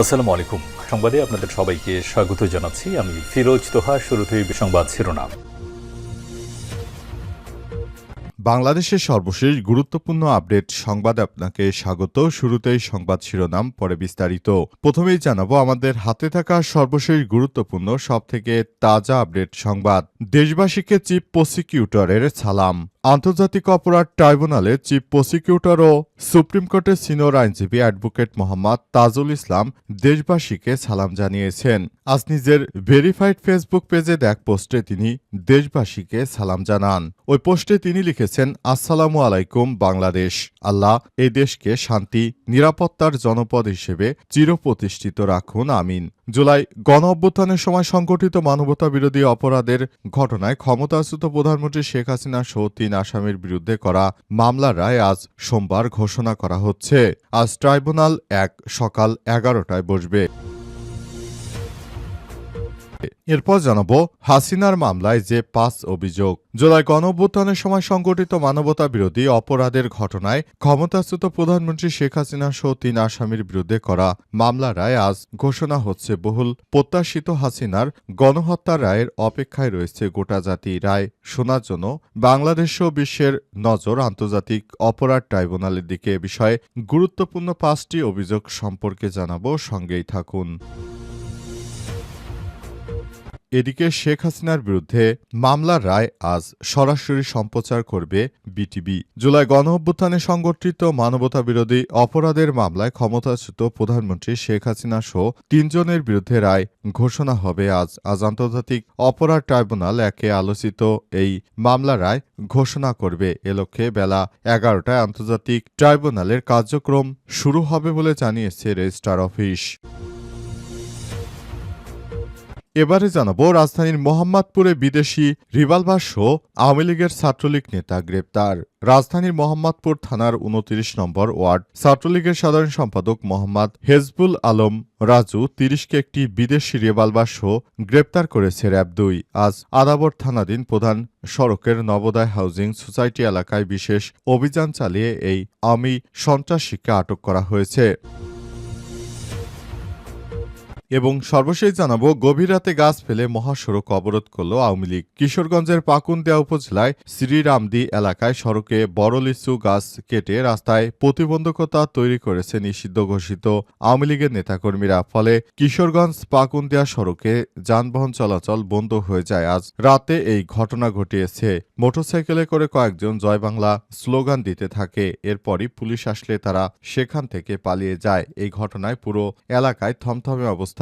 আসসালামু আলাইকুম সংবাদে আপনাদের সবাইকে স্বাগত জানাচ্ছি। আমি ফিরোজ তোহা, শুরুতেই সংবাদ শিরোনাম। বাংলাদেশের সর্বশেষ গুরুত্বপূর্ণ আপডেট সংবাদ আপনাকে স্বাগত। শুরুতেই সংবাদ শিরোনাম, পরে বিস্তারিত। প্রথমেই জানাব, আমাদের হাতে থাকা সর্বশেষ গুরুত্বপূর্ণ, সবথেকে তাজা আপডেট সংবাদ। দেশবাসীকে চিফ প্রসিকিউটরের সালাম। আন্তর্জাতিক অপরাধ ট্রাইব্যুনালে চিফ প্রসিকিউটর ও সুপ্রিম কোর্টের সিনিয়র আইনজীবী অ্যাডভোকেট মোহাম্মদ তাজুল ইসলাম দেশবাসীকে সালাম জানিয়েছেন। আজ নিজের ভেরিফাইড ফেসবুক পেজে এক পোস্টে তিনি দেশবাসীকে সালাম জানান। ওই পোস্টে তিনি লিখেছেন, আসসালামু আলাইকুম, বাংলাদেশ। আল্লাহ এই দেশকে শান্তি, নিরাপত্তার জনপদ হিসেবে চিরপ্রতিষ্ঠিত রাখুন, আমিন। জুলাই গণ অভ্যুত্থানের সময় সংগঠিত মানবতা বিরোধী অপরাধের ঘটনায় ক্ষমতাচ্যুত প্রধানমন্ত্রী শেখ হাসিনা সহ তিন আসামির বিরুদ্ধে করা মামলার রায় আজ সোমবার ঘোষণা করা হচ্ছে। আজ ট্রাইব্যুনাল এক সকাল এগারোটায় বসবে। এরপর জানাব হাসিনার মামলায় যে পাঁচ অভিযোগ। জুলাই গণঅভ্যুত্থানের সময় সংগঠিত মানবতা বিরোধী অপরাধের ঘটনায় ক্ষমতাচ্যুত প্রধানমন্ত্রী শেখ হাসিনা সহ তিন আসামির বিরুদ্ধে করা মামলা রায় আজ ঘোষণা হচ্ছে বহুল। প্রত্যাশিত হাসিনার গণহত্যা রায়ের অপেক্ষায় রয়েছে গোটা জাতি রায়। শোনার জন্য বাংলাদেশ সহ বিশ্বের নজর আন্তর্জাতিক অপরাধ ট্রাইব্যুনালের দিকে। এ বিষয়ে গুরুত্বপূর্ণ পাঁচটি অভিযোগ সম্পর্কে জানাব। সঙ্গেই থাকুন। এদিকে শেখ হাসিনার বিরুদ্ধে মামলার রায় আজ সরাসরি সম্প্রচার করবে বিটিবি জুলাই গণ অভ্যুত্থানে সংগঠিত মানবতা বিরোধী অপরাধের মামলায় ক্ষমতাচ্যুত প্রধানমন্ত্রী শেখ হাসিনা সহ তিনজনের বিরুদ্ধে রায় ঘোষণা হবে আজ আজ আন্তর্জাতিক অপরাধ ট্রাইব্যুনাল একে আলোচিত এই মামলা রায় ঘোষণা করবে। এ লক্ষ্যে বেলা এগারোটায় আন্তর্জাতিক ট্রাইব্যুনালের কার্যক্রম শুরু হবে বলে জানিয়েছে রেজিস্ট্রার অফিস। এবারে জানাব, রাজধানীর মোহাম্মদপুরে বিদেশি রিভলভার শো আওয়ামী লীগের ছাত্রলীগ নেতা গ্রেপ্তার। রাজধানীর মোহাম্মদপুর থানার উনত্রিশ নম্বর ওয়ার্ড ছাত্রলীগের সাধারণ সম্পাদক মোহাম্মদ হেজবুল আলম রাজু তিরিশকে একটি বিদেশি রিভলভার শো গ্রেপ্তার করেছে র্যাব দুই। আজ আদাবর থানাধীন প্রধান সড়কের নবোদয় হাউজিং সোসাইটি এলাকায় বিশেষ অভিযান চালিয়ে এই আওয়ামী সন্ত্রাসীকে আটক করা হয়েছে। এবং সর্বশেষ জানাব, গভীর রাতে গাছ ফেলে মহাসড়ক অবরোধ করল আওয়ামী লীগ। কিশোরগঞ্জের পাকুন্দিয়া উপজেলায় শ্রীরামদি এলাকায় সড়কে বড় লিচু গাছ কেটে রাস্তায় প্রতিবন্ধকতা তৈরি করেছে নিষিদ্ধ ঘোষিত আওয়ামী লীগের নেতাকর্মীরা। ফলে কিশোরগঞ্জ পাকুন্দিয়া সড়কে যানবাহন চলাচল বন্ধ হয়ে যায়। আজ রাতে এই ঘটনা ঘটিয়েছে। মোটরসাইকেলে করে কয়েকজন জয় বাংলা স্লোগান দিতে থাকে। এরপরই পুলিশ আসলে তারা সেখান থেকে পালিয়ে যায়। এই ঘটনায় পুরো এলাকায় থমথমে অবস্থা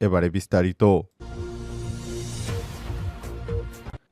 এবারে বিস্তারিত।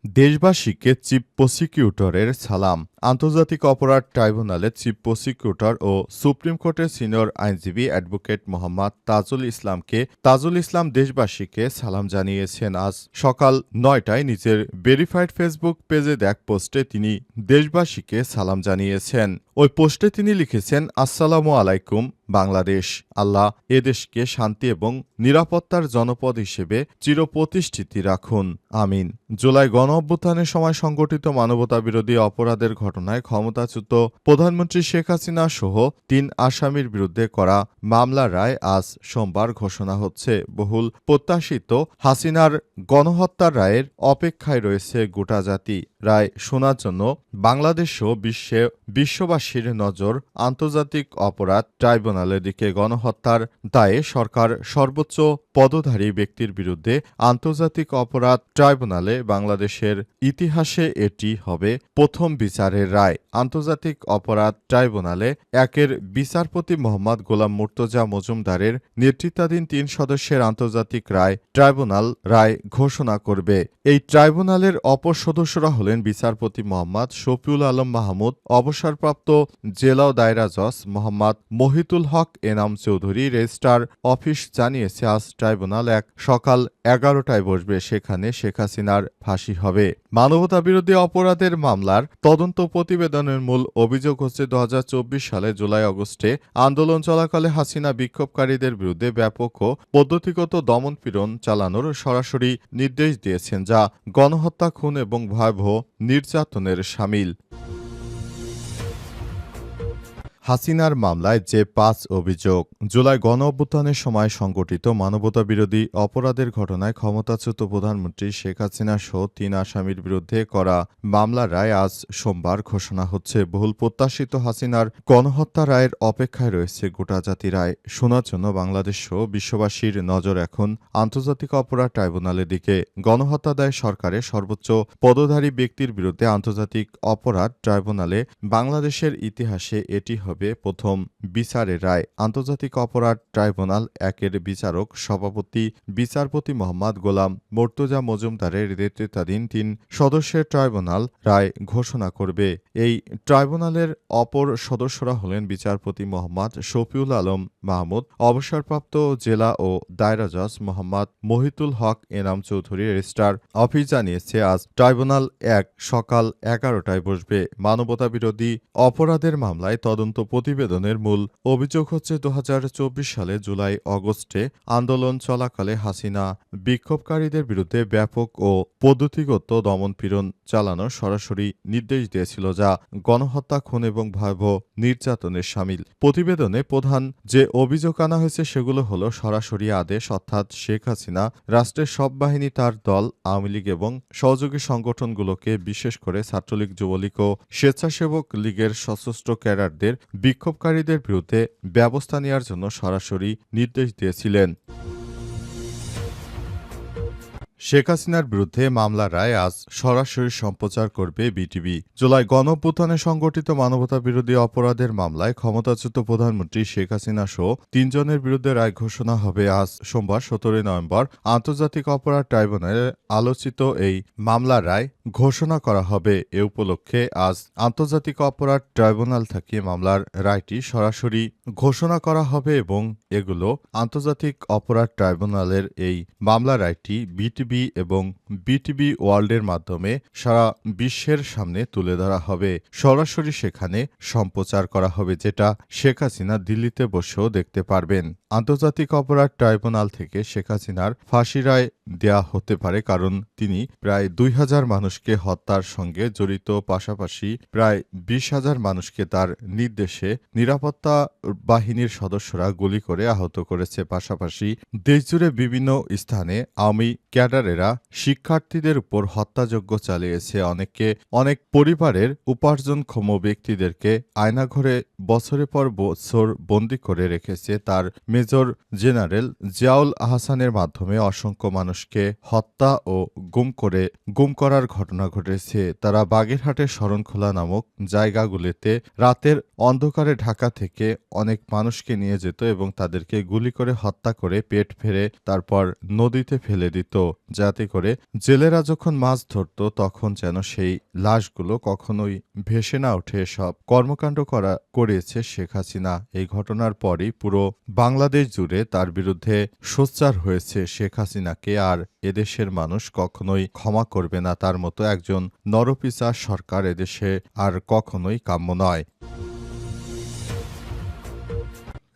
দেশবাসীকে চিফ প্রসিকিউটরের সালাম। আন্তর্জাতিক অপরাধ ট্রাইব্যুনালের চিফ প্রসিকিউটর ও সুপ্রিম কোর্টের সিনিয়র আইনজীবী অ্যাডভোকেট মোহাম্মদ তাজুল ইসলামকে তাজুল ইসলাম দেশবাসীকে সালাম জানিয়েছেন। আজ সকাল নয়টায় নিজের ভেরিফাইড ফেসবুক পেজে এক পোস্টে তিনি দেশবাসীকে সালাম জানিয়েছেন। ওই পোস্টে তিনি লিখেছেন, আসসালামু আলাইকুম, বাংলাদেশ। আল্লাহ এদেশকে শান্তি এবং নিরাপত্তার জনপদ হিসেবে চিরপ্রতিষ্ঠিতি রাখুন। আমিন। জুলাই গণ অভ্যুত্থানের সময় সংগঠিত মানবতা বিরোধী অপরাধের ঘটনায় ক্ষমতাচ্যুত প্রধানমন্ত্রী শেখ হাসিনা সহ তিন আসামির বিরুদ্ধে করা মামলার রায় আজ সোমবার ঘোষণা হচ্ছে। বহুল প্রত্যাশিত হাসিনার গণহত্যার রায়ের অপেক্ষায় রয়েছে গোটা জাতি। রায় শোনার জন্য বাংলাদেশও বিশ্বে বিশ্ববাসীর নজর আন্তর্জাতিক অপরাধ ট্রাইব্যুনালের দিকে গণহত্যার দায়ে সরকার সর্বোচ্চ পদধারী ব্যক্তির বিরুদ্ধে আন্তর্জাতিক অপরাধ ট্রাইব্যুনালে বাংলাদেশের ইতিহাসে এটি হবে প্রথম বিচারের রায়। আন্তর্জাতিক অপরাধ ট্রাইব্যুনালে একের বিচারপতি মোহাম্মদ গোলাম মুর্তজা মজুমদারের নেতৃত্বাধীন তিন সদস্যের আন্তর্জাতিক রায় ট্রাইব্যুনাল রায় ঘোষণা করবে। এই ট্রাইব্যুনালের অপর সদস্যরা হলেন বিচারপতি মোহাম্মদ শফিউল আলম মাহমুদ, অবসরপ্রাপ্ত জেলা দায়রা জজ মোহাম্মদ মহিতুল হক এনাম চৌধুরী, রেজিস্ট্রার অফিস জানিয়েছে আজ ট্রাইব্যুনাল এক সকাল এগারোটায় বসবে সেখানে শেখ হাসিনার ফাঁসি হবে। মানবতা বিরোধী অপরাধের মামলার তদন্ত প্রতিবেদনের মূল অভিযোগ হচ্ছে দু হাজার চব্বিশ সালে জুলাই আগস্টে আন্দোলন চলাকালে হাসিনা বিক্ষোভকারীদের বিরুদ্ধে ব্যাপক ও পদ্ধতিগত দমনপীড়ন চালানোর সরাসরি নির্দেশ দিয়েছেন, যা গণহত্যা, খুন এবং ভয়াবহ নির্যাতনের সামিল। হাসিনার মামলায় যে পাঁচ অভিযোগ। জুলাই গণ অভ্যুত্থানের সময় সংগঠিত মানবতাবিরোধী অপরাধের ঘটনায় ক্ষমতাচ্যুত প্রধানমন্ত্রী শেখ হাসিনা সহ তিন আসামির বিরুদ্ধে করা মামলার রায় আজ সোমবার ঘোষণা হচ্ছে। বহুল প্রত্যাশিত হাসিনার গণহত্যা রায়ের অপেক্ষায় রয়েছে গোটা জাতি রায়। শোনার জন্য বাংলাদেশ সহ বিশ্ববাসীর নজর এখন আন্তর্জাতিক অপরাধ ট্রাইব্যুনালের দিকে। গণহত্যা দায় সরকারের সর্বোচ্চ পদধারী ব্যক্তির বিরুদ্ধে আন্তর্জাতিক অপরাধ ট্রাইব্যুনালে বাংলাদেশের ইতিহাসে এটি হবে প্রথম বিচারের রায়। আন্তর্জাতিক অপরাধ ট্রাইব্যুনাল একের বিচারক সভাপতি বিচারপতি মোহাম্মদ গোলাম মর্তুজা মজুমদারের নেতৃত্বাধীন তিন সদস্যের ট্রাইব্যুনাল রায় ঘোষণা করবে। এই ট্রাইব্যুনালের অপর সদস্যরা হলেন বিচারপতি মোহাম্মদ শফিউল আলম মাহমুদ, অবসরপ্রাপ্ত জেলা ও দায়রা জজ মোহাম্মদ মহিতুল হক এনাম চৌধুরী রেজিস্ট্রার অফিস জানিয়েছে, আজ ট্রাইব্যুনাল এক সকাল এগারোটায় বসবে। মানবতা বিরোধী অপরাধের মামলায় তদন্ত প্রতিবেদনের মূল অভিযোগ হচ্ছে দু হাজার চব্বিশ সালে জুলাই অগস্টে আন্দোলন চলাকালে হাসিনা বিক্ষোভকারীদের বিরুদ্ধে ব্যাপক ও পদ্ধতিগত দমনপীড়ন চালানোর সরাসরি নির্দেশ দিয়েছিল যা গণহত্যা, খুন এবং ভয়াবহ নির্যাতনের সামিল। প্রতিবেদনে প্রধান যে অভিযোগ আনা হয়েছে সেগুলো হলো সরাসরি আদেশ, অর্থাৎ শেখ হাসিনা রাষ্ট্রের সব বাহিনী, তার দল, আওয়ামী লীগ এবং সহযোগী সংগঠনগুলোকে বিশেষ করে ছাত্রলীগ, যুবলীগ ও স্বেচ্ছাসেবক লীগের সশস্ত্র ক্যাডারদের বিক্ষোভকারীদের বিরুদ্ধে ব্যবস্থা নেওয়ার জন্য সরাসরি নির্দেশ দিয়েছিলেন। শেখ হাসিনার বিরুদ্ধে মামলার রায় আজ সরাসরি সম্প্রচার করবে বিটিভি। জুলাই গণঅভ্যুত্থানে সংগঠিত মানবতা বিরোধী অপরাধের মামলায় ক্ষমতাচ্যুত প্রধানমন্ত্রী শেখ হাসিনা সহ তিনজনের বিরুদ্ধে রায় ঘোষণা হবে আজ সোমবার, সতেরোই নভেম্বর আন্তর্জাতিক অপরাধ ট্রাইব্যুনালে আলোচিত এই মামলার রায়। ঘোষণা করা হবে। এ উপলক্ষে আজ আন্তর্জাতিক অপরাধ ট্রাইব্যুনাল থেকে মামলার রায়টি সরাসরি ঘোষণা করা হবে এবং এগুলো আন্তর্জাতিক অপরাধ ট্রাইব্যুনালের এই মামলা রায়টি বিটিবি এবং বিটিবি ওয়ার্ল্ডের মাধ্যমে সারা বিশ্বের সামনে তুলে ধরা হবে। সরাসরি সেখানে সম্প্রচার করা হবে যেটা শেখ হাসিনা দিল্লিতে বসেও দেখতে পারবেন। আন্তর্জাতিক অপরাধ ট্রাইব্যুনাল থেকে শেখ হাসিনার ফাঁসি রায় দেয়া হতে পারে কারণ তিনি প্রায় দুই হাজার মানুষকে হত্যার সঙ্গে জড়িত পাশাপাশি প্রায় বিশ হাজার মানুষকে তার নির্দেশে নিরাপত্তা বাহিনীর সদস্যরা গুলি করে আহত করেছে। পাশাপাশি দেশজুড়ে বিভিন্ন স্থানে আওয়ামী ক্যাডারেরা শিক্ষার্থীদের উপর হত্যাযজ্ঞ চালিয়েছে। অনেককে অনেক পরিবারের উপার্জনক্ষম ব্যক্তিদেরকে আয়নাঘরে বছরের পর বছর বন্দি করে রেখেছে। তার মেজর জেনারেল জিয়াউল আহসানের মাধ্যমে অসংখ্য মানুষকে হত্যা ও গুম করে, গুম করার ঘটনা ঘটেছে। তারা বাগেরহাটের শরণখোলা নামক জায়গাগুলিতে রাতের অন্ধকারে ঢাকা থেকে অনেক মানুষকে নিয়ে যেত এবং তাদেরকে গুলি করে হত্যা করে পেট ফেরে তারপর নদীতে ফেলে দিত। যাতে করে জেলেরা যখন মাছ ধরত, তখন যেন সেই লাশগুলো কখনোই ভেসে না ওঠে সব কর্মকাণ্ড করা করেছে শেখ হাসিনা। এই ঘটনার পরই পুরো বাংলাদেশ জুড়ে তার বিরুদ্ধে সোচ্চার হয়েছে শেখ হাসিনাকে। আর এদেশের মানুষ কখনোই ক্ষমা করবে না তার মতো একজন নরপিসার সরকার এদেশে আর কখনোই কাম্য নয়।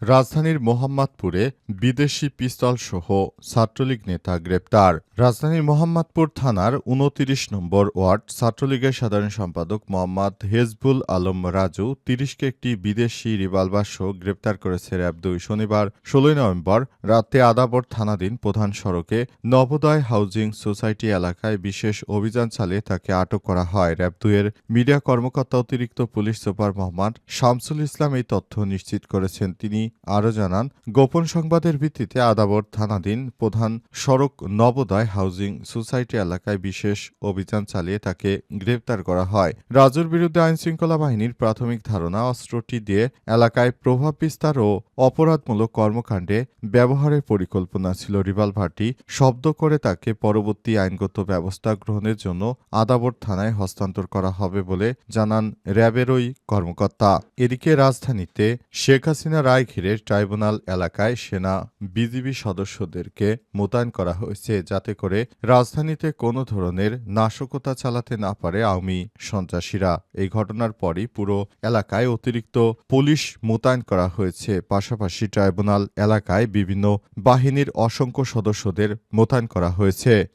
রাজধানীর মোহাম্মদপুরে বিদেশি পিস্তল সহ ছাত্রলীগ নেতা গ্রেপ্তার। রাজধানীর মোহাম্মদপুর থানার উনতিরিশ নম্বর ওয়ার্ড ছাত্রলীগের সাধারণ সম্পাদক মোহাম্মদ হেজবুল আলম রাজু তিরিশকে একটি বিদেশি রিভলভার সহ গ্রেপ্তার করেছে র্যাব দুই। শনিবার, ষোলোই নভেম্বর রাতে আদাবর থানাধীন প্রধান সড়কে নবোদয় হাউজিং সোসাইটি এলাকায় বিশেষ অভিযান চালিয়ে তাকে আটক করা হয়। র্যাব দুইয়ের মিডিয়া কর্মকর্তা অতিরিক্ত পুলিশ সুপার মোহাম্মদ শামসুল ইসলাম এই তথ্য নিশ্চিত করেছেন। তিনি আরও জানান, গোপন সংবাদের ভিত্তিতে আদাবর থানাধীন প্রধান সড়ক নবোদয় হাউজিং সোসাইটি এলাকায় বিশেষ অভিযান চালিয়ে তাকে গ্রেপ্তার করা হয়। রাজুর বিরুদ্ধে আইনশৃঙ্খলা বাহিনীর প্রাথমিক ধারণা, অস্ত্রটি দিয়ে এলাকায় প্রভাব বিস্তার ও অপরাধমূলক কর্মকাণ্ডে ব্যবহারের পরিকল্পনা ছিল। রিভলভারটি শব্দ করে তাকে পরবর্তী আইনগত ব্যবস্থা গ্রহণের জন্য আদাবর থানায় হস্তান্তর করা হবে বলে জানান র্যাবের ওই কর্মকর্তা। এদিকে রাজধানীতে শেখ হাসিনা রায় ঘিরে ট্রাইব্যুনাল এলাকায় সেনা বিজিবি সদস্যদেরকে মোতায়েন করা হয়েছে যাতে করে রাজধানীতে কোনো ধরনের নাশকতা চালাতে না পারে আওয়ামী সন্ত্রাসীরা। এই ঘটনার পরই পুরো এলাকায় অতিরিক্ত পুলিশ মোতায়েন করা হয়েছে। পাশাপাশি ট্রাইব্যুনাল এলাকায় বিভিন্ন বাহিনীর অসংখ্য সদস্যদের মোতায়েন করা হয়েছে।